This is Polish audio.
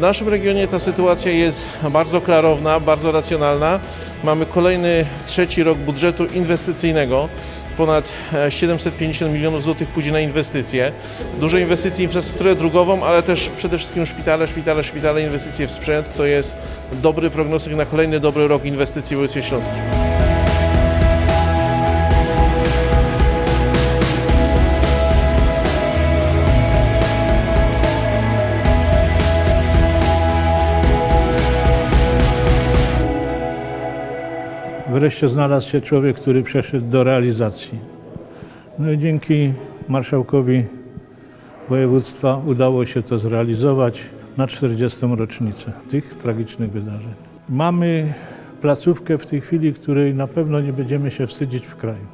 naszym regionie ta sytuacja jest bardzo klarowna, bardzo racjonalna. Mamy kolejny trzeci rok budżetu inwestycyjnego. Ponad e, 750 milionów złotych pójdzie na inwestycje. Duże inwestycje w infrastrukturę drogową, ale też przede wszystkim szpitale, szpitale, szpitale, inwestycje w sprzęt. To jest dobry prognostyk na kolejny dobry rok inwestycji w województwie śląskim. Wreszcie znalazł się człowiek, który przeszedł do realizacji. No i dzięki marszałkowi województwa udało się to zrealizować na 40. rocznicę tych tragicznych wydarzeń. Mamy placówkę w tej chwili, której na pewno nie będziemy się wstydzić w kraju.